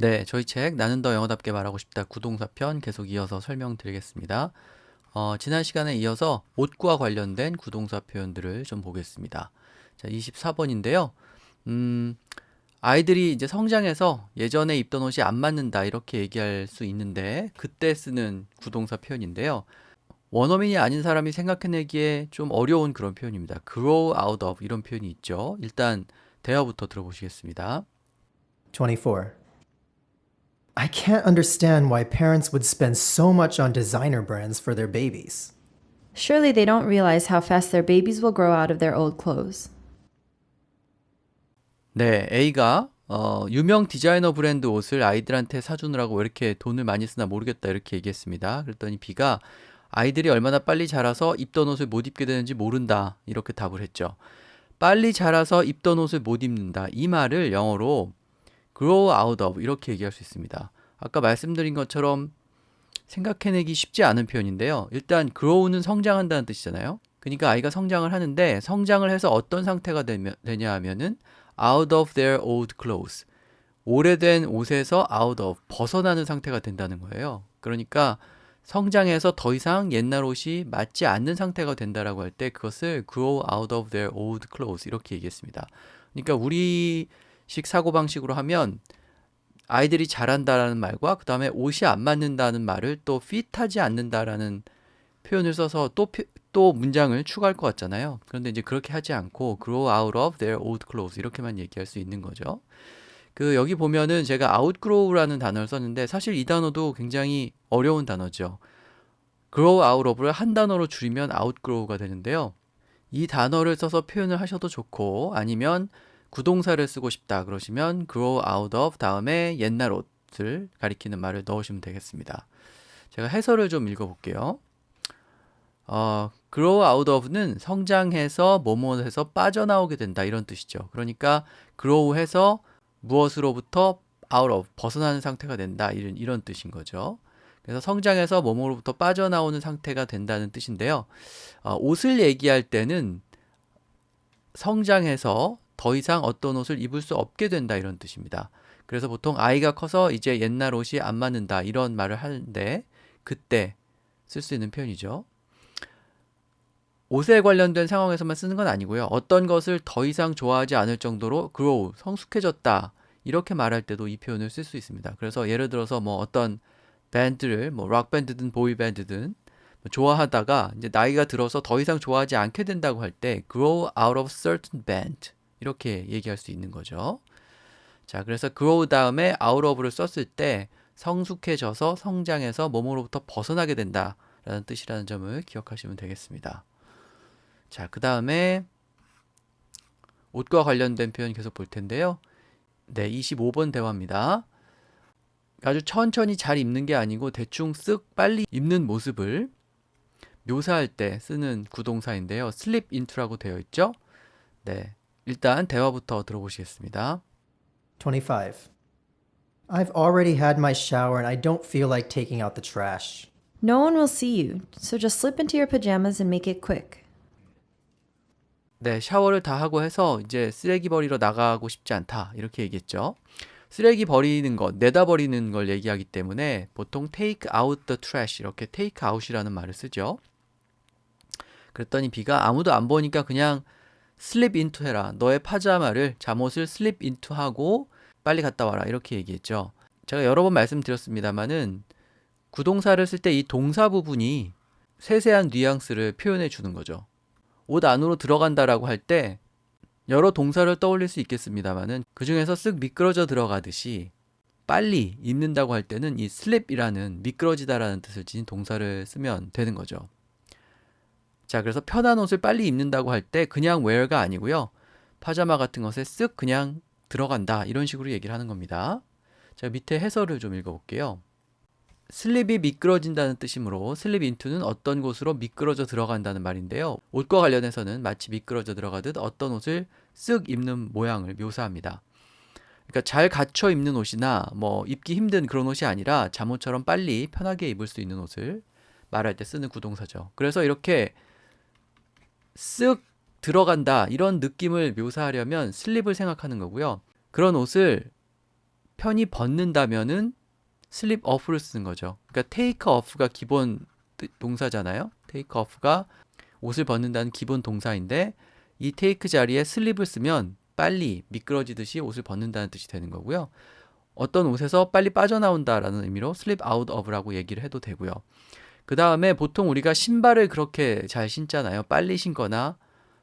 네, 저희 책 나는 더 영어답게 말하고 싶다 구동사 편 계속 이어서 설명드리겠습니다. 어, 지난 시간에 이어서 옷과 관련된 구동사 표현들을 좀 보겠습니다. 자, 24번인데요. 음, 아이들이 이제 성장해서 예전에 입던 옷이 안 맞는다 이렇게 얘기할 수 있는데 그때 쓰는 구동사 표현인데요. 원어민이 아닌 사람이 생각해내기에 좀 어려운 그런 표현입니다. grow out of 이런 표현이 있죠. 일단 대화부터 들어보시겠습니다. 24. I can't understand why parents would spend so much on designer brands for their babies. Surely they don't realize how fast their babies will grow out of their old clothes. 네, A가 어, 유명 디자이너 브랜드 옷을 아이들한테 사주느라고 왜 이렇게 돈을 많이 쓰나 모르겠다 이렇게 얘기했습니다. 그랬더니 B가 아이들이 얼마나 빨리 자라서 입던 옷을 못 입게 되는지 모른다 이렇게 답을 했죠. 빨리 자라서 입던 옷을 못 입는다 이 말을 영어로 grow out of 이렇게 얘기할 수 있습니다. 아까 말씀드린 것처럼 생각해내기 쉽지 않은 표현인데요. 일단 grow는 성장한다는 뜻이잖아요. 그러니까 아이가 성장을 하는데 성장을 해서 어떤 상태가 되냐 하면은 out of their old clothes. 오래된 옷에서 out of 벗어나는 상태가 된다는 거예요. 그러니까 성장해서 더 이상 옛날 옷이 맞지 않는 상태가 된다라고 할 때 그것을 grow out of their old clothes 이렇게 얘기했습니다. 그러니까 우리 식 사고 방식으로 하면 아이들이 자란다라는 말과 그 다음에 옷이 안 맞는다는 말을 또 fit하지 않는다라는 표현을 써서 또, 표- 또 문장을 추가할 것 같잖아요. 그런데 이제 그렇게 하지 않고 grow out of their old clothes 이렇게만 얘기할 수 있는 거죠. 그 여기 보면은 제가 outgrow라는 단어를 썼는데 사실 이 단어도 굉장히 어려운 단어죠. grow out of를 한 단어로 줄이면 outgrow가 되는데요. 이 단어를 써서 표현을 하셔도 좋고 아니면 구동사를 쓰고 싶다 그러시면 grow out of 다음에 옛날 옷을 가리키는 말을 넣으시면 되겠습니다. 제가 해설을 좀 읽어볼게요. 어, grow out of는 성장해서 뭐뭐해서 빠져나오게 된다 이런 뜻이죠. 그러니까 grow해서 무엇으로부터 out of 벗어나는 상태가 된다 이런 이런 뜻인 거죠. 그래서 성장해서 뭐뭐로부터 빠져나오는 상태가 된다는 뜻인데요. 어, 옷을 얘기할 때는 성장해서 더 이상 어떤 옷을 입을 수 없게 된다 이런 뜻입니다. 그래서 보통 아이가 커서 이제 옛날 옷이 안 맞는다 이런 말을 하는데 그때 쓸 수 있는 표현이죠. 옷에 관련된 상황에서만 쓰는 건 아니고요. 어떤 것을 더 이상 좋아하지 않을 정도로 grow, 성숙해졌다. 이렇게 말할 때도 이 표현을 쓸 수 있습니다. 그래서 예를 들어서 뭐 어떤 밴드를 뭐 락 밴드든 보이 밴드든 뭐 좋아하다가 이제 나이가 들어서 더 이상 좋아하지 않게 된다고 할 때 grow out of certain band 이렇게 얘기할 수 있는 거죠. 자, 그래서 grow 다음에 out of를 썼을 때 성숙해져서 성장해서 몸으로부터 벗어나게 된다라는 뜻이라는 점을 기억하시면 되겠습니다. 자, 그 다음에 옷과 관련된 표현 계속 볼 텐데요. 네, 25번 대화입니다. 아주 천천히 잘 입는 게 아니고 대충 쓱 빨리 입는 모습을 묘사할 때 쓰는 구동사인데요. slip into라고 되어 있죠? 네. 일단 대화부터 들어보시겠습니다. 25. I've already had my shower and I don't feel like taking out the trash. No one will see you, so just slip into your pajamas and make it quick. 네, 샤워를 다 하고 해서 이제 쓰레기 버리러 나가고 싶지 않다. 이렇게 얘기했죠. 쓰레기 버리는 것, 내다 버리는 걸 얘기하기 때문에 보통 take out the trash 이렇게 take out이라는 말을 쓰죠. 그랬더니 비가 아무도 안 보니까 그냥 slip into 해라. 너의 파자마를 잠옷을 slip into 하고 빨리 갔다 와라. 이렇게 얘기했죠. 제가 여러 번 말씀드렸습니다만은 구동사를 쓸 때 이 동사 부분이 세세한 뉘앙스를 표현해 주는 거죠. 옷 안으로 들어간다라고 할 때 여러 동사를 떠올릴 수 있겠습니다만은 그 중에서 쓱 미끄러져 들어가듯이 빨리 입는다고 할 때는 이 slip이라는 미끄러지다라는 뜻을 지닌 동사를 쓰면 되는 거죠. 자, 그래서 편한 옷을 빨리 입는다고 할 때 그냥 wear가 아니고요. 파자마 같은 것에 쓱 그냥 들어간다 이런 식으로 얘기를 하는 겁니다. 제가 밑에 해설을 좀 읽어볼게요. 슬립이 미끄러진다는 뜻이므로 슬립 인투는 어떤 곳으로 미끄러져 들어간다는 말인데요. 옷과 관련해서는 마치 미끄러져 들어가듯 어떤 옷을 쓱 입는 모양을 묘사합니다. 그러니까 잘 갖춰 입는 옷이나 뭐 입기 힘든 그런 옷이 아니라 잠옷처럼 빨리 편하게 입을 수 있는 옷을 말할 때 쓰는 구동사죠. 그래서 이렇게 쓱 들어간다 이런 느낌을 묘사하려면 슬립을 생각하는 거고요. 그런 옷을 편히 벗는다면은 슬립 off를 쓰는 거죠. 그러니까 take off가 기본 뜻- 동사잖아요. take off가 옷을 벗는다는 기본 동사인데 이 take 자리에 슬립을 쓰면 빨리 미끄러지듯이 옷을 벗는다는 뜻이 되는 거고요. 어떤 옷에서 빨리 빠져나온다라는 의미로 slip out of라고 얘기를 해도 되고요. 그 다음에 보통 우리가 신발을 그렇게 잘 신잖아요. 빨리 신거나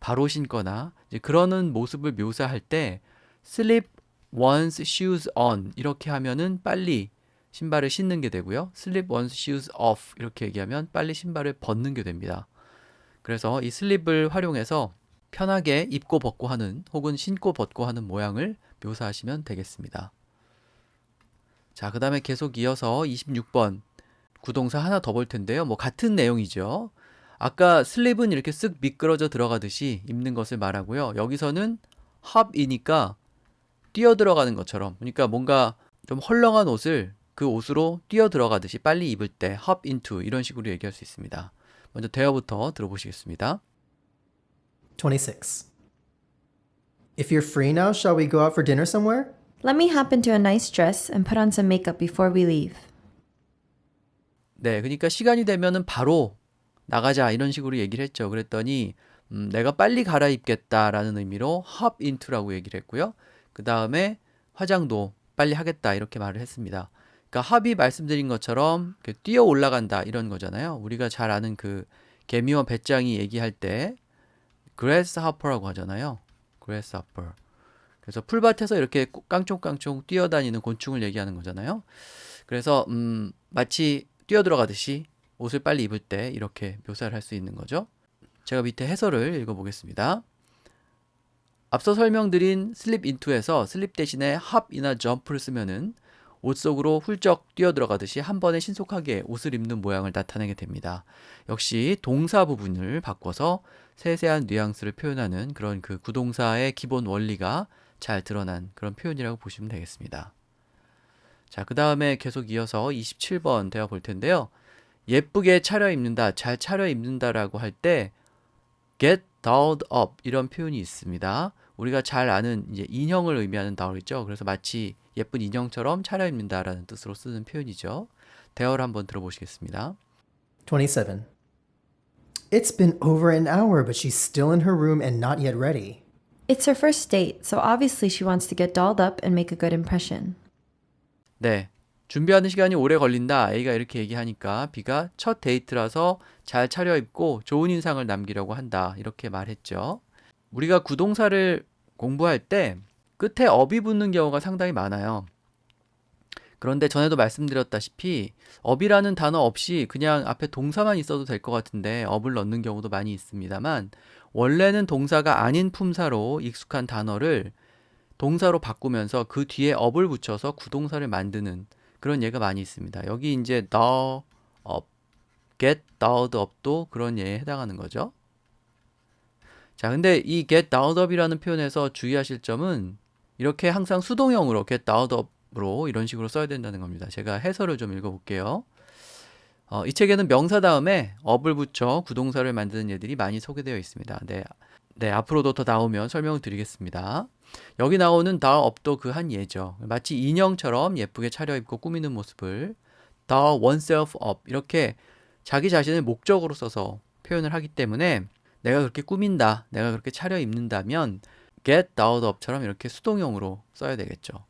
바로 신거나 그러는 모습을 묘사할 때 slip one's shoes on 이렇게 하면은 빨리 신발을 신는 게 되고요. slip one's shoes off 이렇게 얘기하면 빨리 신발을 벗는 게 됩니다. 그래서 이 슬립을 활용해서 편하게 입고 벗고 하는 혹은 신고 벗고 하는 모양을 묘사하시면 되겠습니다. 자, 그 다음에 계속 이어서 26번 구동사 하나 더 볼 텐데요. 뭐 같은 내용이죠. 아까 슬립은 이렇게 쓱 미끄러져 들어가듯이 입는 것을 말하고요. 여기서는 hop이니까 뛰어 들어가는 것처럼 그러니까 뭔가 좀 헐렁한 옷을 그 옷으로 뛰어 들어가듯이 빨리 입을 때 hop into 이런 식으로 얘기할 수 있습니다. 먼저 대화부터 들어보시겠습니다. 26. If you're free now, shall we go out for dinner somewhere? Let me hop into a nice dress and put on some makeup before we leave. 네, 그러니까 시간이 되면은 바로 나가자 이런 식으로 얘기를 했죠. 그랬더니 음, 내가 빨리 갈아입겠다라는 의미로 hop into라고 얘기를 했고요. 그 다음에 화장도 빨리 하겠다 이렇게 말을 했습니다. 그러니까 hop이 말씀드린 것처럼 뛰어 올라간다 이런 거잖아요. 우리가 잘 아는 그 개미와 배짱이 얘기할 때 grasshopper라고 하잖아요. grasshopper. 그래서 풀밭에서 이렇게 깡총깡총 뛰어다니는 곤충을 얘기하는 거잖아요. 그래서 음, 마치 뛰어들어가듯이 옷을 빨리 입을 때 이렇게 묘사를 할 수 있는 거죠. 제가 밑에 해설을 읽어보겠습니다. 앞서 설명드린 슬립 인투에서 슬립 대신에 합이나 점프를 쓰면은 옷 속으로 훌쩍 뛰어들어가듯이 한 번에 신속하게 옷을 입는 모양을 나타내게 됩니다. 역시 동사 부분을 바꿔서 세세한 뉘앙스를 표현하는 그런 그 구동사의 기본 원리가 잘 드러난 그런 표현이라고 보시면 되겠습니다. 자, 그 다음에 계속 이어서 27번 대화 볼 텐데요. 예쁘게 차려입는다, 잘 차려입는다라고 할 때 get dolled up 이런 표현이 있습니다. 우리가 잘 아는 이제 인형을 의미하는 doll이죠. 그래서 마치 예쁜 인형처럼 차려입는다라는 뜻으로 쓰는 표현이죠. 대화를 한번 들어보시겠습니다. 27. It's been over an hour, but she's still in her room and not yet ready. It's her first date, so obviously she wants to get dolled up and make a good impression. 네. 준비하는 시간이 오래 걸린다. A가 이렇게 얘기하니까 B가 첫 데이트라서 잘 차려입고 좋은 인상을 남기려고 한다. 이렇게 말했죠. 우리가 구동사를 공부할 때 끝에 업이 붙는 경우가 상당히 많아요. 그런데 전에도 말씀드렸다시피 업이라는 단어 없이 그냥 앞에 동사만 있어도 될 것 같은데 업을 넣는 경우도 많이 있습니다만 원래는 동사가 아닌 품사로 익숙한 단어를 동사로 바꾸면서 그 뒤에 업을 붙여서 구동사를 만드는 그런 예가 많이 있습니다. 여기 이제 the up, get dolled up도 그런 예에 해당하는 거죠. 자, 근데 이 get dolled up이라는 표현에서 주의하실 점은 이렇게 항상 수동형으로 get dolled up으로 이런 식으로 써야 된다는 겁니다. 제가 해설을 좀 읽어볼게요. 어, 이 책에는 명사 다음에 up을 붙여 구동사를 만드는 예들이 많이 소개되어 있습니다. 네, 네 앞으로도 더 나오면 설명을 드리겠습니다. 여기 나오는 the up도 그 한 예죠. 마치 인형처럼 예쁘게 차려입고 꾸미는 모습을 the oneself up 이렇게 자기 자신을 목적으로 써서 표현을 하기 때문에 내가 그렇게 꾸민다, 내가 그렇게 차려입는다면 get dolled up처럼 이렇게 수동형으로 써야 되겠죠.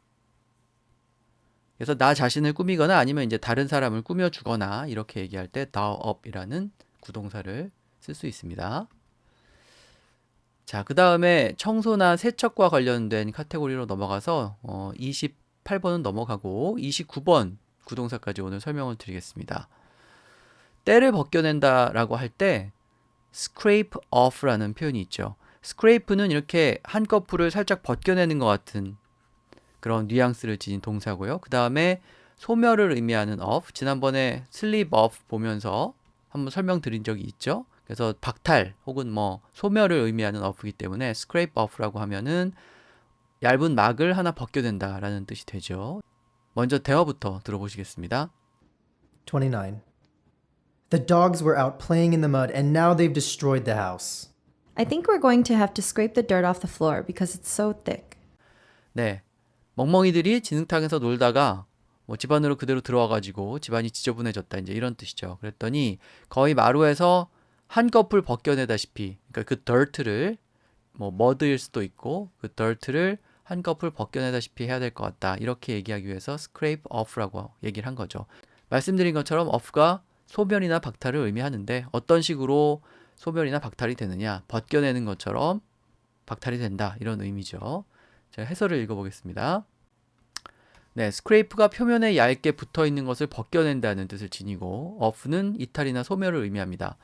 그래서 나 자신을 꾸미거나 아니면 이제 다른 사람을 꾸며주거나 이렇게 얘기할 때 doll up이라는 구동사를 쓸 수 있습니다. 자, 그 다음에 청소나 세척과 관련된 카테고리로 넘어가서 어, 28번은 넘어가고 29번 구동사까지 오늘 설명을 드리겠습니다. 때를 벗겨낸다라고 할 때 scrape off라는 표현이 있죠. scrape는 이렇게 한꺼풀을 살짝 벗겨내는 것 같은 그런 뉘앙스를 지닌 동사고요. 그 다음에 소멸을 의미하는 off. 지난번에 sleep off 보면서 한번 설명드린 적이 있죠. 그래서 박탈 혹은 뭐 소멸을 의미하는 off이기 때문에 scrape off라고 하면은 얇은 막을 하나 벗겨낸다라는 뜻이 되죠. 먼저 대화부터 들어보시겠습니다. 29. The dogs were out playing in the mud and now they've destroyed the house. I think we're going to have to scrape the dirt off the floor because it's so thick. 네. 멍멍이들이 진흙탕에서 놀다가 뭐 집안으로 그대로 들어와 가지고 집안이 지저분해졌다 이제 이런 뜻이죠. 그랬더니 거의 마루에서 한꺼풀 벗겨내다시피 그러니까 그 덜트를 뭐 머드일 수도 있고 그 덜트를 한꺼풀 벗겨내다시피 해야 될 것 같다 이렇게 얘기하기 위해서 scrape off라고 얘기를 한 거죠. 말씀드린 것처럼 off가 소변이나 박탈을 의미하는데 어떤 식으로 소변이나 박탈이 되느냐 벗겨내는 것처럼 박탈이 된다 이런 의미죠. 제가 해설을 읽어보겠습니다. 네, scrape가 표면에 얇게 붙어 있는 것을 벗겨낸다는 뜻을 지니고 off는 이탈이나 소멸을 의미합니다.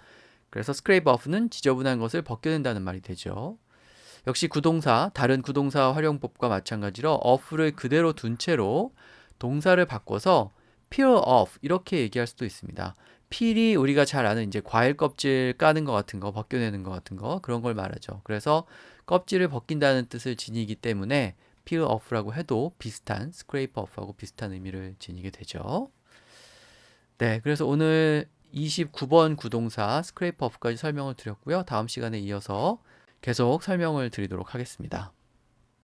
그래서 scrape off는 지저분한 것을 벗겨낸다는 말이 되죠. 역시 구동사, 다른 구동사 활용법과 마찬가지로 off를 그대로 둔 채로 동사를 바꿔서 peel off 이렇게 얘기할 수도 있습니다. peel이 우리가 잘 아는 이제 과일 껍질 까는 것 같은 거, 벗겨내는 것 같은 거 그런 걸 말하죠. 그래서 껍질을 벗긴다는 뜻을 지니기 때문에 peel off라고 해도 비슷한 scrape off하고 비슷한 의미를 지니게 되죠. 네, 그래서 오늘 29번 구동사 scrape off까지 설명을 드렸고요. 다음 시간에 이어서 계속 설명을 드리도록 하겠습니다.